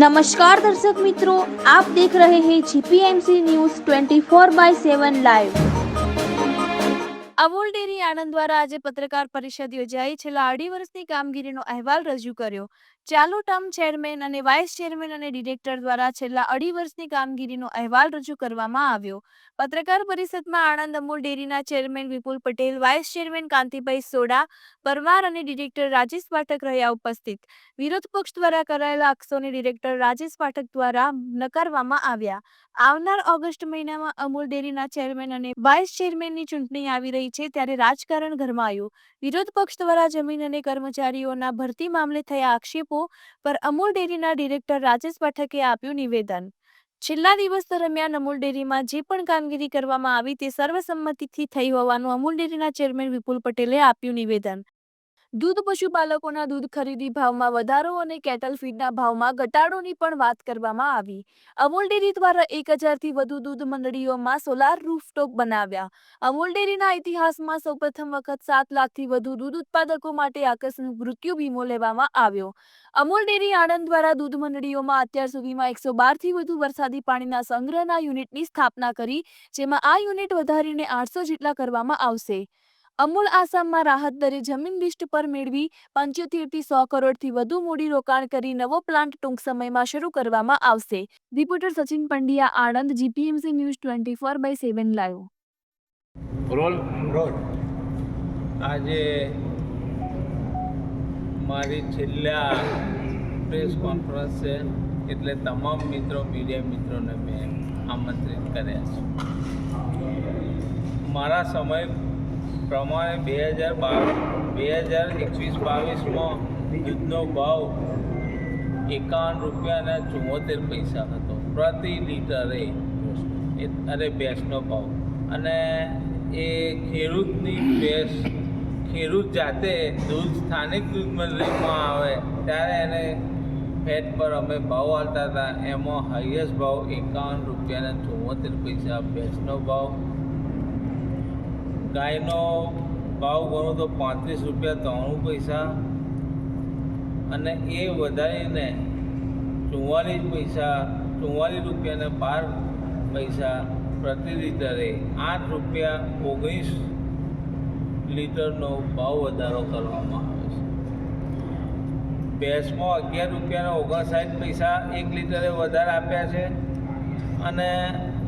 નમસ્કાર દર્શક મિત્રો, આપ દેખ રહે હે GPMC news 24 by 7 live Amul dairy Anand દ્વારા આજે પત્રકાર પરિષદ યોજાઈ. છેલ્લા અઢી વર્ષની કામગીરીનો અહેવાલ રજૂ કર્યો. ચાલુ ટર્મ ચેરમેન અને વાઇસ ચેરમેન અને ડિરેક્ટર દ્વારા છેલ્લા અઢી વર્ષની કામગીરીનો અહેવાલ રજૂ કરવામાં આવ્યો. પત્રકાર પરિષદમાં આણંદ અમૂલ ડેરીના chairman Vipul Patel, vice chairman Kantibhai Soda, Parmar અને ડિરેક્ટર રાજેશ પાઠક રહ્યા ઉપસ્થિત. વિરોધ પક્ષ દ્વારા કરાયેલા આક્ષેપોને ડિરેક્ટર રાજેશ પાઠક દ્વારા નકારવામાં આવ્યા. આવનાર ઓગસ્ટ મહિનામાં અમૂલ ડેરીના ચેરમેન અને વાઇસ ચેરમેનની ચૂંટણી આવી રહી છે ત્યારે રાજકારણ ગરમાયું. વિરોધ પક્ષ દ્વારા જમીન અને કર્મચારીઓના ભરતી મામલે થયા આક્ષેપો પર અમૂલ ડેરીના ડિરેક્ટર રાજેશ પાઠકે આપ્યું નિવેદન. છેલ્લા દિવસ દરમિયાન અમૂલ ડેરીમાં જે પણ કામગીરી કરવામાં આવી તે સર્વસંમતિથી થઈ હોવાનું અમૂલ ડેરીના ચેરમેન વિપુલ પટેલે આપ્યું નિવેદન. દૂધ પશુપાલકોના દૂધ ખરીદી ભાવમાં વધારો અને કેટલ ફીડના ભાવમાં ઘટાડોની પણ વાત કરવામાં આવી. અમૂલ ડેરી દ્વારા એક હજારથી વધુ દૂધ મંડળીઓમાં સોલાર રૂફટોપ બનાવ્યા. અમૂલ ડેરીના ઇતિહાસમાં સૌપ્રથમ વખત સાત લાખથી વધુ દૂધ ઉત્પાદકો માટે આકસ્મિક મૃત્યુ વીમો લેવામાં આવ્યો. અમૂલ ડેરી આણંદ દ્વારા દૂધ મંડળીઓમાં અત્યાર સુધીમાં એકસો બારથી વધુ વરસાદી પાણીના સંગ્રહના યુનિટની સ્થાપના કરી, જેમાં આ યુનિટ વધારીને આઠસો જેટલા કરવામાં આવશે. અમૂલ આસામમાં રાહત દરે જમીન લિસ્ટ પર મેળવી પંચોતેરથી સો કરોડથી વધુ મૂડી રોકાણ કરી નવો પ્લાન્ટ ટૂંક સમયમાં શરૂ કરવામાં આવશે. Reporter Sachin Pandya Anand GPMC news twenty four by seven live. Roll? Roll. આજે મારી છેલ્લા પ્રેસ કોન્ફરન્સ છે એટલે તમામ મિત્રો મીડિયા મિત્રોને મેં આમંત્રિત કર્યા છે. મારા સમય પ્રમાણે બે હજાર બાવીસ બે હજાર એકવીસ બાવીસમાં દૂધનો ભાવ એકાવન રૂપિયાના ચુમ્મોતેર પૈસા હતો. પ્રતિ લીટરે અરે ભેંસનો ભાવ. અને એ ખેડૂતની ભેંસ, ખેડૂત જાતે દૂધ સ્થાનિક દૂધ મંડળીમાં આવે ત્યારે એને ફેટ પર અમે ભાવ આવતા હતા. એમાં હાઈએસ્ટ ભાવ એકાવન રૂપિયાના ચુમ્મોતેર પૈસા, ભેંસનો ભાવ ગાયનો ભાવ ગણો તો પાંત્રીસ રૂપિયા ત્રાણું પૈસા અને એ વધારીને ચુમ્માલીસ પૈસા ચુમ્માલીસ રૂપિયાને બાર પૈસા પ્રતિ લીટરે આઠ રૂપિયા ઓગણીસ લીટરનો ભાવ વધારો કરવામાં આવે છે. ભેંસમાં અગિયાર રૂપિયાના ઓગણસાઠ પૈસા એક લીટરે વધારે આપ્યા છે અને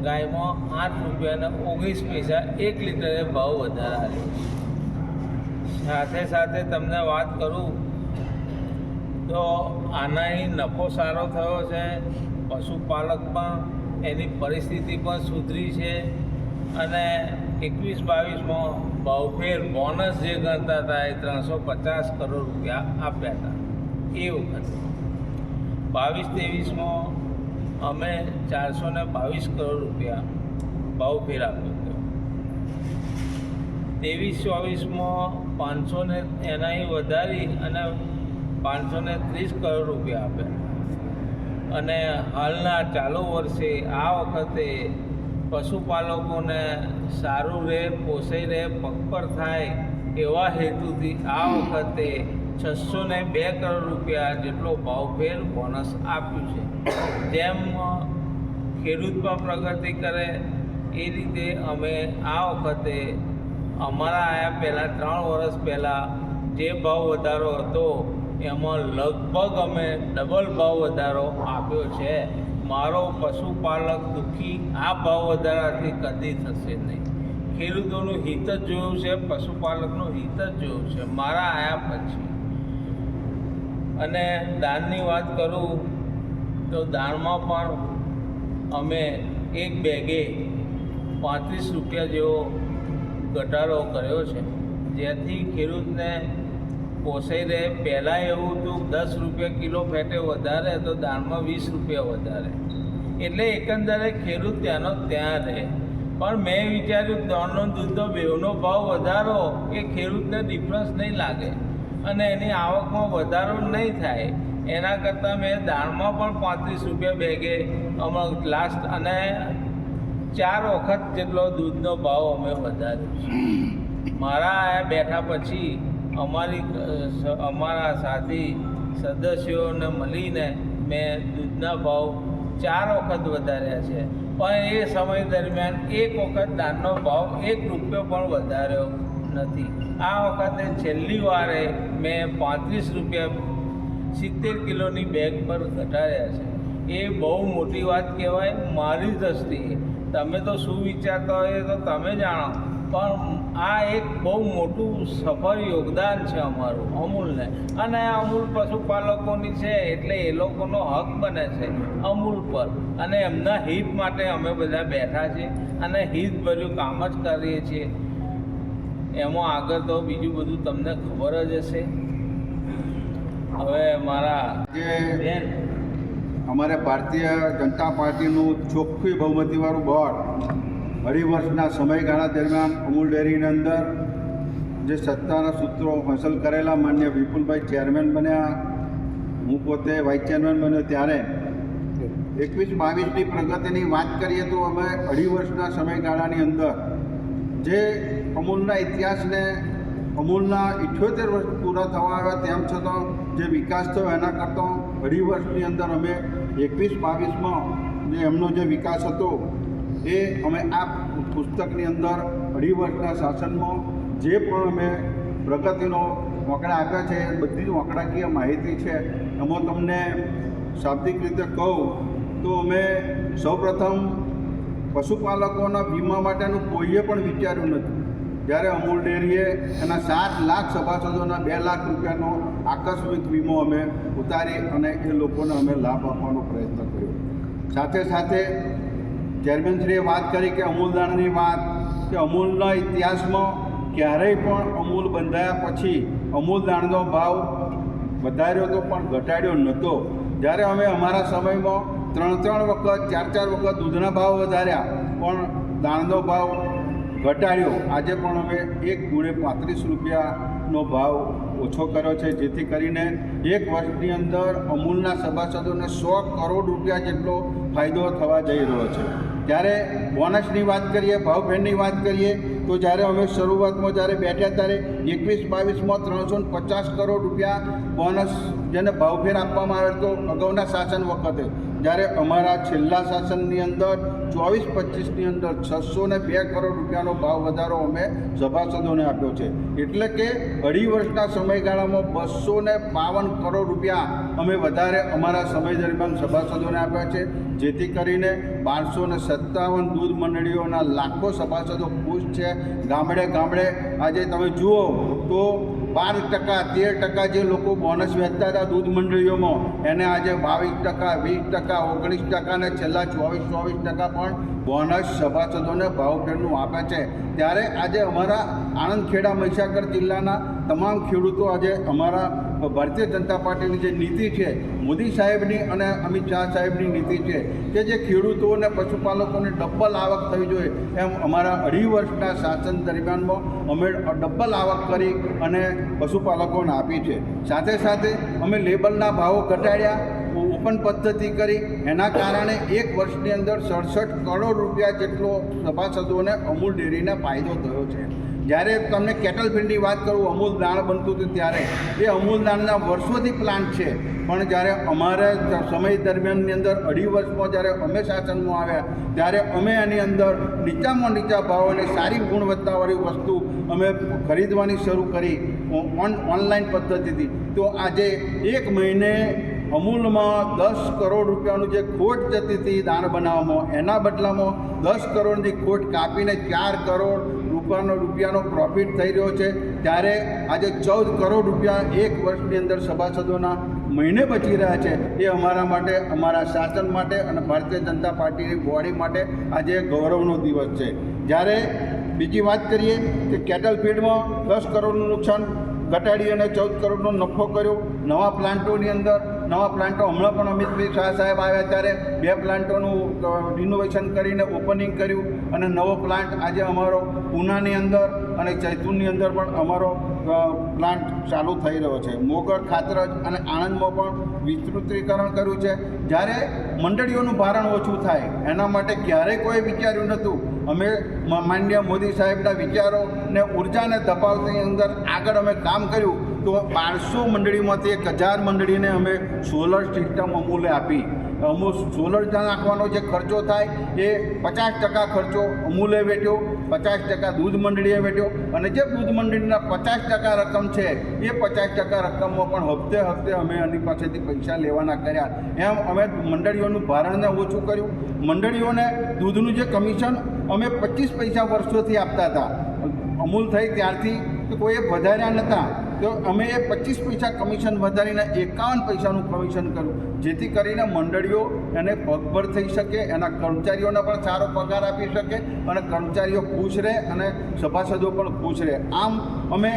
ગાયમાં આઠ રૂપિયાના ઓગણીસ પૈસા એક લીટરે ભાવ વધારે સાથે સાથે તમને વાત કરું તો આનાથી નફો સારો થયો છે, પશુપાલક પણ એની પરિસ્થિતિ પણ સુધરી છે અને એકવીસ બાવીસમાં ભાવફેર બોનસ જે ગણતા હતા એ ત્રણસો પચાસ કરોડ રૂપિયા આપ્યા હતા. એ વખતે. બાવીસ ત્રેવીસમાં અમે ચારસો ને બાવીસ કરોડ રૂપિયા ભાવફેર આપ્યો હતો. ત્રેવીસ, ચોવીસમાં પાંચસો ને એનાથી વધારી અને પાંચસો ને ત્રીસ કરોડ રૂપિયા આપ્યા. અને હાલના ચાલુ વર્ષે આ વખતે પશુપાલકોને સારું રહે પોસાઈ રહે પગપર થાય એવા હેતુથી આ વખતે છસો ને બે કરોડ રૂપિયા જેટલો ભાવફેર બોનસ આપ્યું છે. જેમ ખેડૂત પણ પ્રગતિ કરે, એ રીતે અમે આ વખતે અમારા આયા પહેલાં ત્રણ વર્ષ પહેલાં જે ભાવ વધારો હતો, એમાં લગભગ અમે ડબલ ભાવ વધારો આપ્યો છે. મારો પશુપાલક દુઃખી આ ભાવ વધારાથી કદી થશે નહીં. ખેડૂતોનું હિત જ જોયું છે, પશુપાલકનું હિત જ જોયું છે, મારા આયા પછી. અને દાનની વાત કરું તો દાળમાં પણ અમે એક બેગે પાંત્રીસ રૂપિયા જેવો ઘટાડો કર્યો છે. જેથી ખેડૂતને પોસાઈ રહે. પહેલાં એવું હતું દસ રૂપિયા કિલો ફેટે વધારે, તો દાળમાં વીસ રૂપિયા વધારે. એટલે એકંદરે ખેડૂત ત્યાંનો ત્યાં રહે. પણ મેં વિચાર્યું દોણનો દૂધનો બેવનો ભાવ વધારો એ ખેડૂતને ડિફરન્સ નહીં લાગે. અને એની આવકમાં વધારો નહીં થાય. એના કરતાં મેં દાળમાં પણ પાંત્રીસ રૂપિયા બેગે અમાર લાસ્ટ અને ચાર વખત જેટલો દૂધનો ભાવ અમે વધાર્યો મારા આ બેઠા પછી અમારી, અમારા સાથી સદસ્યોને મળીને મેં દૂધના ભાવ ચાર વખત વધાર્યા છે. પણ એ સમય દરમિયાન એક વખત દાળનો ભાવ એક રૂપિયો પણ વધાર્યો નથી. આ વખતે છેલ્લી વારે મેં પાંત્રીસ રૂપિયા સિત્તેર કિલોની બેગ પર ઘટાડ્યા છે. એ બહુ મોટી વાત કહેવાય, મારી દ્રષ્ટિએ. તમે તો શું વિચારતા હોય તો તમે જાણો. પણ આ એક બહુ મોટું સફળ યોગદાન છે અમારું, અમૂલને. અને અમૂલ પશુપાલકોની છે, એટલે એ લોકોનો હક બને છે અમૂલ પર. અને એમના હિત માટે અમે બધા બેઠા છીએ અને હિતભર્યું કામ જ કરીએ છીએ. એમાં આગળ તો બીજું બધું તમને ખબર જ હશે. હવે મારા જે બેન. અમારે ભારતીય જનતા પાર્ટીનું ચોખ્ખી બહુમતીવાળું બોર્ડ અઢી વર્ષના સમયગાળા દરમિયાન અમૂલ ડેરીની અંદર જે સત્તાના સૂત્રો હાંસલ કરેલા માન્ય વિપુલભાઈ ચેરમેન બન્યા હું પોતે વાઇસ ચેરમેન બન્યો ત્યારે. એકવીસ બાવીસની પ્રગતિની વાત કરીએ તો અમે અઢી વર્ષના સમયગાળાની અંદર જે અમૂલના ઇતિહાસને અમૂલના ઇઠ્યોતેર વર્ષ પૂરા થવા આવ્યા તેમ છતાં જે વિકાસ થયો એના કરતાં અઢી વર્ષની અંદર અમે એકવીસ, બાવીસમાં જે એમનો જે વિકાસ હતો એ અમે આ પુસ્તકની અંદર અઢી વર્ષના શાસનમાં જે પણ અમે પ્રગતિનો વાંકડા આપ્યા છે, એ બધી જ વંકડાકીય માહિતી છે, એમાં તમને શાબ્દિક રીતે કહું તો અમે સૌપ્રથમ પશુપાલકોના વીમા માટેનું કોઈએ પણ વિચાર્યું નથી. જ્યારે અમૂલ ડેરીએ એના સાત લાખ સભાસદોના બે લાખ રૂપિયાનો આકસ્મિક વીમો અમે ઉતારી અને એ લોકોને અમે લાભ આપવાનો પ્રયત્ન કર્યો. સાથે સાથે ચેરમેનશ્રીએ વાત કરી કે અમૂલ દાણની વાત, કે અમૂલના ઇતિહાસમાં ક્યારેય પણ અમૂલ બંધાયા પછી અમૂલ દાણનો ભાવ વધાર્યો તો પણ ઘટાડ્યો નહોતો. જ્યારે અમે અમારા સમયમાં ત્રણ ત્રણ વખત, ચાર ચાર વખત દૂધના ભાવ વધાર્યા, પણ દાણનો ભાવ ઘટાડ્યો. આજે પણ અમે એક ગુણે પાંત્રીસ રૂપિયાનો ભાવ ઓછો કર્યો છે, જેથી કરીને એક વર્ષની અંદર અમૂલના સભાસદોને સો કરોડ રૂપિયા જેટલો ફાયદો થવા જઈ રહ્યો છે. ત્યારે બોનસની વાત કરીએ ભાવફેરની વાત કરીએ, તો જ્યારે અમે શરૂઆતમાં જ્યારે બેઠ્યા ત્યારે એકવીસ બાવીસમાં ત્રણસો પચાસ કરોડ રૂપિયા બોનસ જેને ભાવફેર આપવામાં આવ્યો હતો અગાઉના શાસન વખતે. જ્યારે અમારા છેલ્લા શાસનની અંદર ચોવીસ પચીસની અંદર છસો ને બે કરોડ રૂપિયાનો ભાવ વધારો અમે સભાસદોને આપ્યો છે. એટલે કે અઢી વર્ષના સમયગાળામાં બસો ને બાવન કરોડ રૂપિયા અમે વધારે અમારા સમય દરમિયાન સભાસદોને આપ્યા છે. જેથી કરીને બારસો ને સત્તાવન દૂધ મંડળીઓના લાખો સભાસદો ખુશ છે. ગામડે ગામડે આજે તમે જુઓ તો બાર ટકા, તેર ટકા જે લોકો બોનસ વહેતા હતા દૂધ મંડળીઓમાં, એને આજે બાવીસ ટકા, વીસ ટકા, ઓગણીસ ટકા અને છેલ્લા ચોવીસ ચોવીસ ટકા પણ બોનસ સભાસદોને ભાવફેરનું આપે છે. ત્યારે આજે અમારા આણંદ ખેડા મહીસાગર જિલ્લાના તમામ ખેડૂતો આજે અમારા ભારતીય જનતા પાર્ટીની જે નીતિ છે, મોદી સાહેબની અને અમિત શાહ સાહેબની નીતિ છે, કે જે ખેડૂતો અને પશુપાલકોને ડબલ આવક થવી જોઈએ, એમ અમારા અઢી વર્ષના શાસન દરમિયાનમાં અમે ડબલ આવક કરી અને પશુપાલકોને આપી છે. સાથે સાથે અમે લેબલના ભાવો ઘટાડ્યા ઓપન પદ્ધતિ કરી, એના કારણે એક વર્ષની અંદર સડસઠ કરોડ રૂપિયા જેટલો સભાસદોને અમૂલ ડેરીને ફાયદો થયો છે. જ્યારે તમને કેટલ ફીડની વાત કરું, અમૂલ દાણ બનતું હતું ત્યારે. એ અમૂલ દાણના વર્ષોથી પ્લાન્ટ છે. પણ જ્યારે અમારા સમય દરમિયાનની અંદર અઢી વર્ષમાં જ્યારે અમે શાસનમાં આવ્યા, ત્યારે અમે એની અંદર નીચામાં નીચા ભાવોની સારી ગુણવત્તાવાળી વસ્તુ અમે ખરીદવાની શરૂ કરી ઓન ઓનલાઈન પદ્ધતિથી. તો આજે એક મહિને અમૂલમાં દસ કરોડ રૂપિયાનું જે ખોટ જતી હતી દાણ બનાવવામાં, એના બદલામાં દસ કરોડની ખોટ કાપીને ચાર કરોડ રૂપિયાનો રૂપિયાનો પ્રોફિટ થઈ રહ્યો છે. ત્યારે આજે ચૌદ કરોડ રૂપિયા એક વર્ષની અંદર સભાસદોના મહિને બચી રહ્યા છે. એ અમારા માટે, અમારા શાસન માટે અને ભારતીય જનતા પાર્ટીની બોડી માટે આજે ગૌરવનો દિવસ છે. જ્યારે બીજી વાત કરીએ કે કેટલ ફીડમાં દસ કરોડનું નુકસાન ઘટાડી અને ચૌદ કરોડનો નફો કર્યો. નવા પ્લાન્ટોની અંદર નવા પ્લાન્ટો હમણાં પણ અમિતભાઈ શાહ સાહેબ આવ્યા ત્યારે બે પ્લાન્ટોનું રિનોવેશન કરીને ઓપનિંગ કર્યું અને નવો પ્લાન્ટ આજે અમારો પૂનાની અંદર અને ચૈતુનની અંદર પણ અમારો પ્લાન્ટ ચાલુ થઈ રહ્યો છે. મોગર ખાતરજ અને આણંદમાં પણ વિસ્તૃતીકરણ કર્યું છે. જ્યારે મંડળીઓનું ભારણ ઓછું થાય, એના માટે ક્યારેય કોઈ વિચાર્યું નહોતું. અમે માન્ય મોદી સાહેબના વિચારોને ઉર્જાને દબાવની અંદર આગળ અમે કામ કર્યું. તો બારસો મંડળીમાંથી એક હજાર મંડળીને અમે સોલર સિસ્ટમ અમૂલે આપી. અમુક સોલર નાખવાનો જે ખર્ચો થાય એ પચાસ ટકા ખર્ચો અમૂલે વેઠ્યો, પચાસ ટકા દૂધ મંડળીએ વેઠ્યો અને જે દૂધ મંડળીના પચાસ ટકા રકમ છે, એ પચાસ ટકા રકમમાં પણ હપ્તે હપ્તે અમે એની પાસેથી પૈસા લેવાના કર્યા. એમ અમે મંડળીઓનું ભારણને ઓછું કર્યું. મંડળીઓને દૂધનું જે કમિશન અમે પચીસ પૈસા વર્ષોથી આપતા હતા. અમૂલ થઈ ત્યારથી કોઈએ વધાર્યા નહોતા તો અમે એ પચીસ પૈસા કમિશન વધારીને એકાવન પૈસાનું કમિશન કર્યું. જેથી કરીને મંડળીઓ એને પગભર થઈ શકે, એના કર્મચારીઓને પણ સારો પગાર આપી શકે અને કર્મચારીઓ ખુશ રહે અને સભાસદો પણ ખુશ રહે. આમ અમે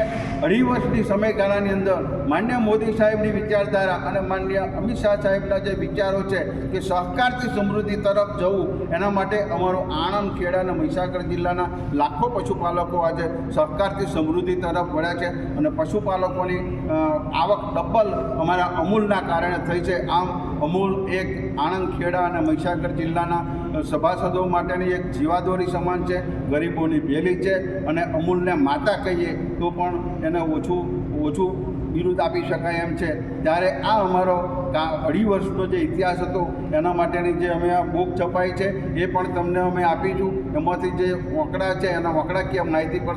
અઢી વર્ષની સમયગાળાની અંદર માન્ય મોદી સાહેબની વિચારધારા અને માન્ય અમિત શાહ સાહેબના જે વિચારો છે કે સહકારથી સમૃદ્ધિ તરફ જવું, એના માટે અમારો આણંદ, ખેડા અને મહીસાગર જિલ્લાના લાખો પશુપાલકો આજે સહકારથી સમૃદ્ધિ તરફ વળ્યા છે અને પશુપાલકોની આવક ડબલ અમારા અમૂલના કારણે થઈ છે. આમ અમૂલ એક, આણંદ ખેડા અને મહીસાગર જિલ્લાના સભાસદો માટેની એક જીવાદોરી સમાન છે, ગરીબોની ભેલી છે અને અમૂલને માતા કહીએ તો પણ એને ઓછું ઓછું બિરુદ આપી શકાય એમ છે. ત્યારે આ અમારો અઢી વર્ષનો જે ઇતિહાસ હતો, એના માટેની જે અમે આ બુક છપાઈ છે, એ પણ તમને અમે આપીશું. એમાંથી જે વકડા છે, એના વકડાકીય માહિતી પર